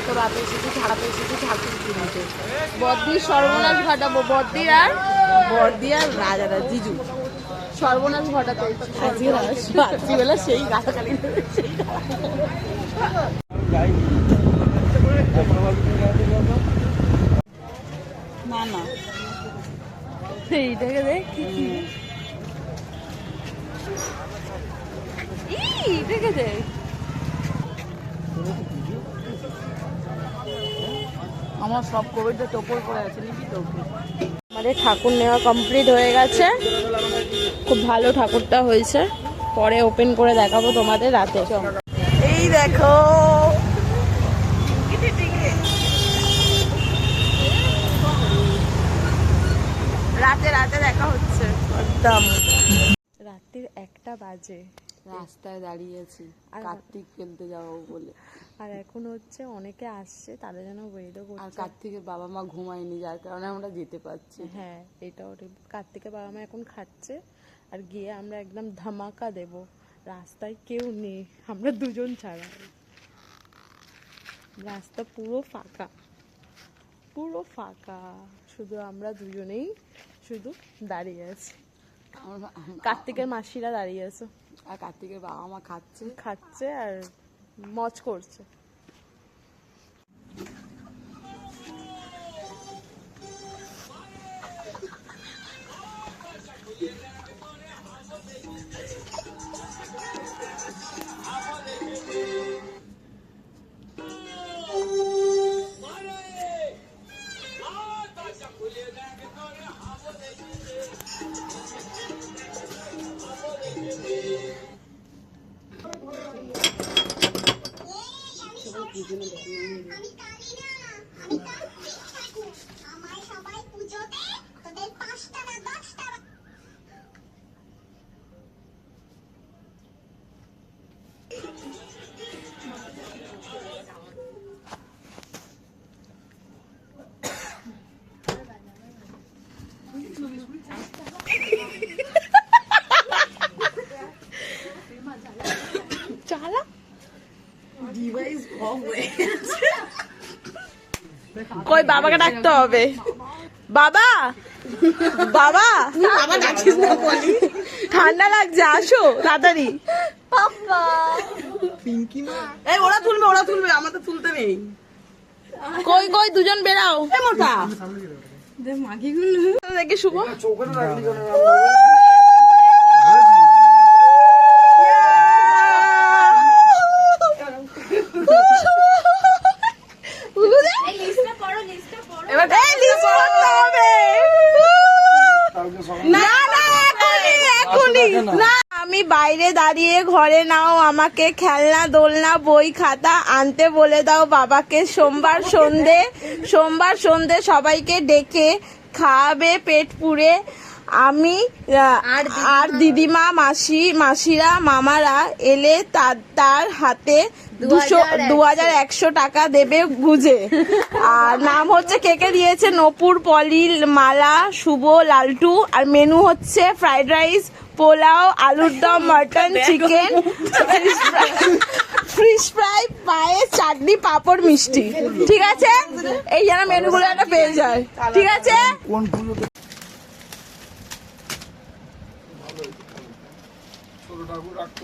এত রাতে এসেছি ঝাড়াতে এসেছি ঠাকুর কিনতে বদ্দির সর্বনাশ ঘটাবো বদ্দির আর বদ্দি আর রাজারা জিজু। সর্বনাশ ঘটাতে। রাত্রিবেলা সেই না না। এইটাকে দেখ কি কি ই, এটাকে দেখ। আমার সব কোভিডটা টোপর পড়ে আছে নাকি আমাদের ঠাকুর নেওয়া কমপ্লিট হয়ে গেছে। খুব ভালো ঠাকুরটা হয়েছে। পরে ওপেন করে দেখাবো তোমাদের রাতে। এই দেখো। রাতে রাতে দেখা হচ্ছে। একদম। রাত্রির একটা বাজে। রাস্তায় দাঁড়িয়েছি আর- কার্তিক খেলতে যাব বলে। আর এখন হচ্ছে অনেকে আসছে তাদের জন্য ওয়েটও আর করছে। কার্তিকের বাবা মা ঘুমায়নি যার কারণে আমরা যেতে পারছি হ্যাঁ এটাও কার্তিকের বাবা মা এখন খাচ্ছে আর গিয়ে আমরা একদম ধামাকা দেব। রাস্তায় কেউ নেই আমরা দুজন ছাড়া। রাস্তা পুরো ফাঁকা পুরো ফাঁকা। শুধু আমরা দুজনেই শুধু দাঁড়িয়ে আছি। কার্তিকের মাসিরা দাঁড়িয়ে আছে। আর কার্তিকের বাবা মা খাচ্ছে। খাচ্ছে আর মজ করছে। আমায় কই বাবাকে ডাকতে হবে। বাবা! বাবা! বাবা ডাকিস না বলি। ঠান্ডা লাগছে আসো তাড়াতাড়ি। এই ওরা তুলবে ওরা তুলবে আমাদের তুলতে নেই। কই কই দুজন বেরাও। মোটা। দেখি শুভ। এবার এই লিস্ট করতে হবে না না এখনই এখনই না আমি বাইরে দাঁড়িয়ে ঘরে নাও, আমাকে খেলনা, দোলনা, বই, খাতা আনতে বলে দাও বাবাকে। সোমবার সন্ধে সোমবার সন্ধে সবাইকে ডেকে খাওয়াবে পেট পুড়ে। আমি আর দিদিমা মাসি মাসিরা মামারা এলে তার তার হাতে দুশো দু হাজার একশো টাকা দেবে বুঝে। আর নাম হচ্ছে কেকে দিয়েছে? নপুর পলি মালা শুভ লালটু। আর মেনু হচ্ছে ফ্রাইড রাইস পোলাও আলুর দম মটন চিকেন ফিশ ফ্রাই। পায়ে চাটনি পাঁপড় মিষ্টি। ঠিক আছে? এই যেন মেনুগুলো একটা পেয়ে যায়। ঠিক আছে? কোন পুজোতে ছোট ঠাকুর রাখতে